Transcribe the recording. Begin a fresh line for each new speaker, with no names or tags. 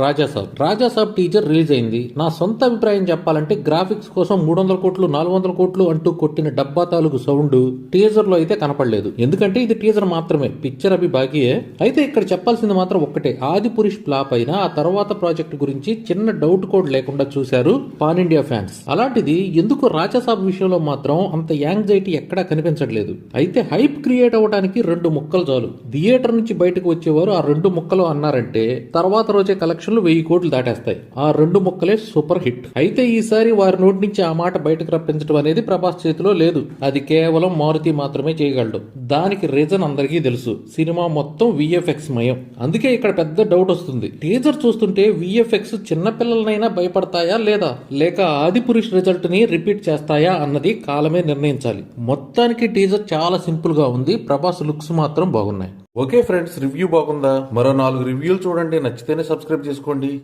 Raja Saab. Raja Saab teaser release అయింది. నా సొంత అభిప్రాయం చెప్పాలంటే గ్రాఫిక్స్ కోసం మూడు వందల కోట్లు నాలుగు వందల కోట్లు అంటూ కొట్టిన డబ్బా తాలూకు సౌండ్ టీజర్లో అయితే కనపడలేదు. ఎందుకంటే ఇది టీజర్ మాత్రమే. పిక్చర్ అవి బాకీయే. అయితే ఇక్కడ చెప్పాల్సింది మాత్రం ఒక్కటే. ఆది పురుష్ ఫ్లాప్ అయిన ఆ తర్వాత ప్రాజెక్ట్ గురించి చిన్న డౌట్ కోడ్ లేకుండా చూశారు పాన్ ఇండియా ఫ్యాన్స్ అలాంటిది ఎందుకు రాజాసాబ్ విషయంలో మాత్రం అంత యాంగ్జైటీ ఎక్కడా కనిపించట్లేదు? అయితే హైప్ క్రియేట్ అవ్వడానికి రెండు ముక్కలు చాలు. థియేటర్ నుంచి బయటకు వచ్చేవారు ఆ రెండు ముక్కలు అన్నారంటే తర్వాత రోజే కలెక్షన్ కలెక్షన్లు వెయ్యి కోట్లు దాటేస్తాయి. ఆ రెండు ముక్కలే సూపర్ హిట్. అయితే ఈసారి వారి నోటి నుంచి ఆ మాట బయటకు రప్పించడం అనేది ప్రభాస్ చేతిలో లేదు. అది కేవలం మారుతి మాత్రమే చేయగలడు. దానికి రీజన్ అందరికీ తెలుసు. సినిమా మొత్తం విఎఫ్ఎక్స్ మయం. అందుకే ఇక్కడ పెద్ద డౌట్ వస్తుంది. టీజర్ చూస్తుంటే విఎఫ్ఎక్స్ చిన్నపిల్లలనైనా భయపడతాయా లేదా? లేక ఆది పురుష్ రిజల్ట్ని రిపీట్ చేస్తాయా అన్నది కాలమే నిర్ణయించాలి. మొత్తానికి టీజర్ చాలా సింపుల్గా ఉంది. ప్రభాస్ లుక్స్ మాత్రం బాగున్నాయి. ఓకే ఫ్రెండ్స్ రివ్యూ బాగుందా? మరో నాలుగు రివ్యూలు చూడండి. నచ్చితేనే సబ్స్క్రైబ్ చేసుకోండి.